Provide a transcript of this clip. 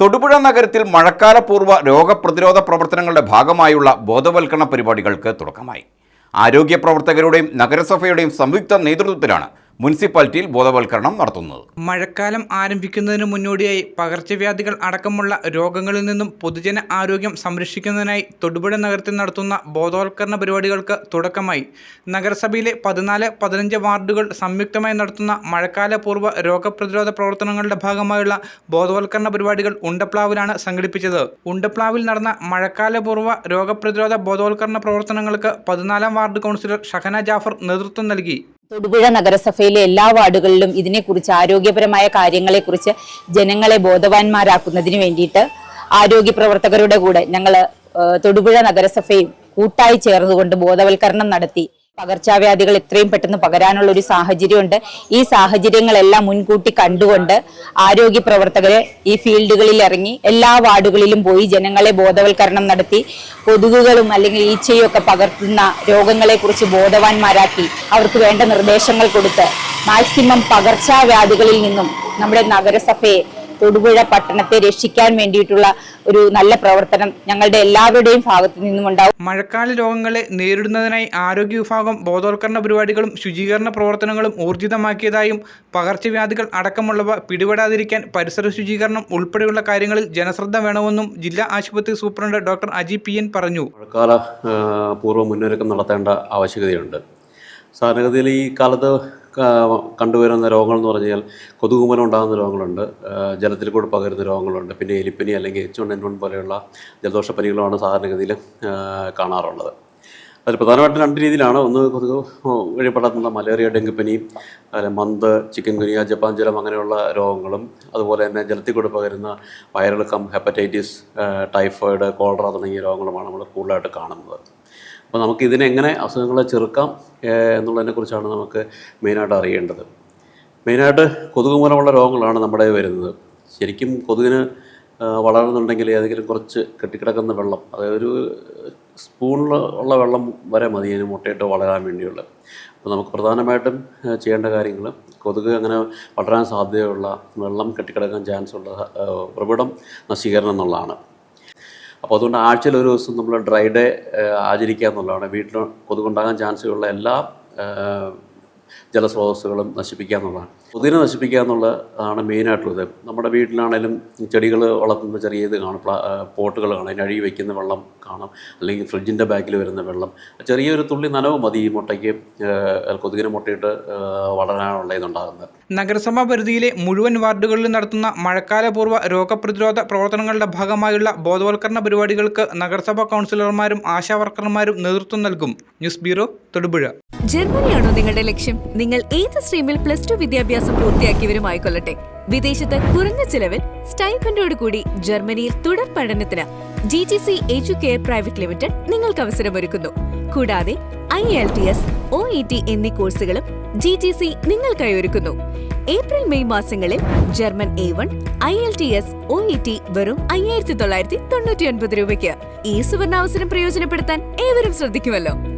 തൊടുപുഴ നഗരത്തിൽ മഴക്കാലപൂർവ രോഗപ്രതിരോധ പ്രവർത്തനങ്ങളുടെ ഭാഗമായുള്ള ബോധവൽക്കരണ പരിപാടികൾക്ക് തുടക്കമായി. ആരോഗ്യ പ്രവർത്തകരുടെയും നഗരസഭയുടെയും സംയുക്ത നേതൃത്വത്തിലാണ് മുനിസിപ്പാലിറ്റിയിൽ ബോധവൽക്കരണം നടത്തുന്നത്. മഴക്കാലം ആരംഭിക്കുന്നതിന് മുന്നോടിയായി പകർച്ചവ്യാധികൾ അടക്കമുള്ള രോഗങ്ങളിൽ നിന്നും പൊതുജന ആരോഗ്യം സംരക്ഷിക്കുന്നതിനായി തൊടുപുഴ നഗരത്തിൽ നടത്തുന്ന ബോധവൽക്കരണ പരിപാടികൾക്ക് തുടക്കമായി. നഗരസഭയിലെ പതിനാല് പതിനഞ്ച് വാർഡുകൾ സംയുക്തമായി നടത്തുന്ന മഴക്കാലപൂർവ രോഗപ്രതിരോധ പ്രവർത്തനങ്ങളുടെ ഭാഗമായുള്ള ബോധവൽക്കരണ പരിപാടികൾ ഉണ്ടപ്ലാവിലാണ് സംഘടിപ്പിച്ചത്. ഉണ്ടപ്ലാവിൽ നടന്ന മഴക്കാലപൂർവ രോഗപ്രതിരോധ ബോധവൽക്കരണ പ്രവർത്തനങ്ങൾക്ക് പതിനാലാം വാർഡ് കൗൺസിലർ ഷഹന ജാഫർ നേതൃത്വം നൽകി. തൊടുപുഴ നഗരസഭയിലെ എല്ലാ വാർഡുകളിലും ഇതിനെക്കുറിച്ച് ആരോഗ്യപരമായ കാര്യങ്ങളെക്കുറിച്ച് ജനങ്ങളെ ബോധവാന്മാരാക്കുന്നതിന് വേണ്ടിയിട്ട് ആരോഗ്യ പ്രവർത്തകരുടെ കൂടെ ഞങ്ങൾ തൊടുപുഴ നഗരസഭയും കൂട്ടായി ചേർന്നുകൊണ്ട് ബോധവൽക്കരണം നടത്തി. പകർച്ചവ്യാധികൾ എത്രയും പെട്ടെന്ന് പകരാനുള്ള ഒരു സാഹചര്യമുണ്ട്. ഈ സാഹചര്യങ്ങളെല്ലാം മുൻകൂട്ടി കണ്ടുകൊണ്ട് ആരോഗ്യ പ്രവർത്തകരെ ഈ ഫീൽഡുകളിൽ ഇറങ്ങി എല്ലാ വാർഡുകളിലും പോയി ജനങ്ങളെ ബോധവൽക്കരണം നടത്തി കൊതുകുകളും അല്ലെങ്കിൽ ഈച്ചയും ഒക്കെ പകർത്തുന്ന രോഗങ്ങളെക്കുറിച്ച് ബോധവാന്മാരാക്കി അവർക്ക് വേണ്ട നിർദ്ദേശങ്ങൾ കൊടുത്ത് മാക്സിമം പകർച്ചവ്യാധികളിൽ നിന്നും നമ്മുടെ നഗരസഭയെ തൊടുപുഴ പട്ടണത്തെ രക്ഷിക്കാൻ വേണ്ടിയിട്ടുള്ള ഒരു നല്ല പ്രവർത്തനം ഞങ്ങളുടെ എല്ലാവരുടെയും ഭാഗത്തു നിന്നും ഉണ്ടാവും മഴക്കാല രോഗങ്ങളെ നേരിടുന്നതിനായി ആരോഗ്യ വിഭാഗം ബോധവൽക്കരണ പരിപാടികളും ശുചീകരണ പ്രവർത്തനങ്ങളും ഊർജിതമാക്കിയതായും പകർച്ചവ്യാധികൾ അടക്കമുള്ളവ പിടിപെടാതിരിക്കാൻ പരിസര ശുചീകരണം ഉൾപ്പെടെയുള്ള കാര്യങ്ങളിൽ ജനശ്രദ്ധ വേണമെന്നും ജില്ലാ ആശുപത്രി superintendent doctor Aji P N പറഞ്ഞു. മഴക്കാല പൂർവ മുന്നൊരുക്കം നടത്തേണ്ട ആവശ്യകതയുണ്ട്. സാധാരണഗതിയിൽ ഈ കാലത്ത് കണ്ടുവരുന്ന രോഗങ്ങൾ എന്ന് പറഞ്ഞാൽ കൊതുകുമൂലം ഉണ്ടാകുന്ന രോഗങ്ങളുണ്ട്. ജലത്തിൽ കൂടെ പകരുന്ന രോഗങ്ങളുണ്ട്. പിന്നെ എലിപ്പനി അല്ലെങ്കിൽ എച്ച് വൺ എൻ വൺ പോലെയുള്ള ജലദോഷപ്പനികളുമാണ് സാധാരണഗതിയിൽ കാണാറുള്ളത്. അതിൽ പ്രധാനമായിട്ടും രണ്ട് രീതിയിലാണ്. ഒന്ന് കൊതുക് വഴി പടർത്തുന്ന മലേറിയ ഡെങ്കിപ്പനി അതുപോലെ മന്ത് ചിക്കൻ ഗുനിയ ജപ്പാൻ ജലം അങ്ങനെയുള്ള രോഗങ്ങളും അതുപോലെ തന്നെ ജലത്തിൽ കൂടെ പകരുന്ന വൈറൽ കം ഹെപ്പറ്റൈറ്റിസ് ടൈഫോയിഡ് കോളറ തുടങ്ങിയ രോഗങ്ങളുമാണ് നമ്മൾ കൂടുതലായിട്ട് കാണുന്നത്. അപ്പോൾ നമുക്ക് ഇതിനെങ്ങനെ അസുഖങ്ങളെ ചെറുക്കാം എന്നുള്ളതിനെക്കുറിച്ചാണ് നമുക്ക് മെയിനായിട്ട് അറിയേണ്ടത്. മെയിനായിട്ട് കൊതുക് മൂലമുള്ള രോഗങ്ങളാണ് നമ്മുടെ വരുന്നത്. ശരിക്കും കൊതുകിന് വളരുന്നുണ്ടെങ്കിൽ ഏതെങ്കിലും കുറച്ച് കെട്ടിക്കിടക്കുന്ന വെള്ളം അതായത് ഒരു സ്പൂണിൽ ഉള്ള വെള്ളം വരെ മതി അതിന് മുട്ടയിട്ട് വളരാൻ വേണ്ടിയുള്ള. അപ്പോൾ നമുക്ക് പ്രധാനമായിട്ടും ചെയ്യേണ്ട കാര്യങ്ങൾ കൊതുക് അങ്ങനെ വളരാൻ സാധ്യതയുള്ള വെള്ളം കെട്ടിക്കിടക്കാൻ ചാൻസ് ഉള്ള ഉറവിടം നശീകരണം എന്നുള്ളതാണ്. അപ്പോൾ അതുകൊണ്ട് ആഴ്ചയിൽ ഒരു ദിവസം നമ്മൾ ഡ്രൈ ഡേ ആചരിക്കുക എന്നുള്ളതാണ്. വീട്ടിൽ കൊതുകുണ്ടാകാൻ ചാൻസ് ഉള്ള എല്ലാ ജലസ്രോതസ്സുകളും നശിപ്പിക്കുക എന്നുള്ളതാണ്. കൊതുകിനെ നശിപ്പിക്കുക എന്നുള്ളതാണ് മെയിനായിട്ടുള്ളത് നമ്മുടെ വീട്ടിലാണെങ്കിലും ചെടികൾ വളർത്തുന്ന ചെറിയ ഇത് കാണും. പ്ലാ പോട്ടുകൾ കാണാം. അതിന് അഴുകി വയ്ക്കുന്ന വെള്ളം കാണാം. അല്ലെങ്കിൽ ഫ്രിഡ്ജിന്റെ ബാക്കിൽ വരുന്ന വെള്ളം. ചെറിയൊരു തുള്ളി നനവ് മതി ഈ മുട്ടയ്ക്ക് കൊതുകിന് മുട്ടയിട്ട് വളരാനുള്ള ഇതുണ്ടാകുന്നത്. നഗരസഭാ പരിധിയിലെ മുഴുവൻ വാർഡുകളിലും നടത്തുന്ന മഴക്കാലപൂർവ രോഗപ്രതിരോധ പ്രവർത്തനങ്ങളുടെ ഭാഗമായുള്ള ബോധവൽക്കരണ പരിപാടികൾക്ക് നഗരസഭാ കൗൺസിലർമാരും ആശാവർക്കർമാരും നേതൃത്വം നൽകും. News bureau Thodupuzha. ജർമ്മനിയാണോ നിങ്ങളുടെ ലക്ഷ്യം? നിങ്ങൾ ഏത് സ്ട്രീമിൽ പ്ലസ് ടു വിദ്യാഭ്യാസം പൂർത്തിയാക്കിയവരുമായിക്കൊള്ളട്ടെ വിദേശത്ത് കുറഞ്ഞ ചിലവിൽ സ്റ്റൈഫൻഡോട് കൂടി ജർമ്മനിയിൽ തുടർ പഠനത്തിന് G G C Educare private limited നിങ്ങൾക്ക് അവസരമൊരുക്കുന്നു കൂടാതെ I L T S O E T എന്നീ കോഴ്സുകളും ജി ജി സി നിങ്ങൾക്കായി ഒരുക്കുന്നു. ഏപ്രിൽ മെയ് മാസങ്ങളിൽ German A one I L T S O E T വെറും അയ്യായിരത്തി തൊള്ളായിരത്തി തൊണ്ണൂറ്റി ഒൻപത് രൂപയ്ക്ക് ഈ സുവർണാവസരം പ്രയോജനപ്പെടുത്താൻ ഏവരും ശ്രദ്ധിക്കുമല്ലോ.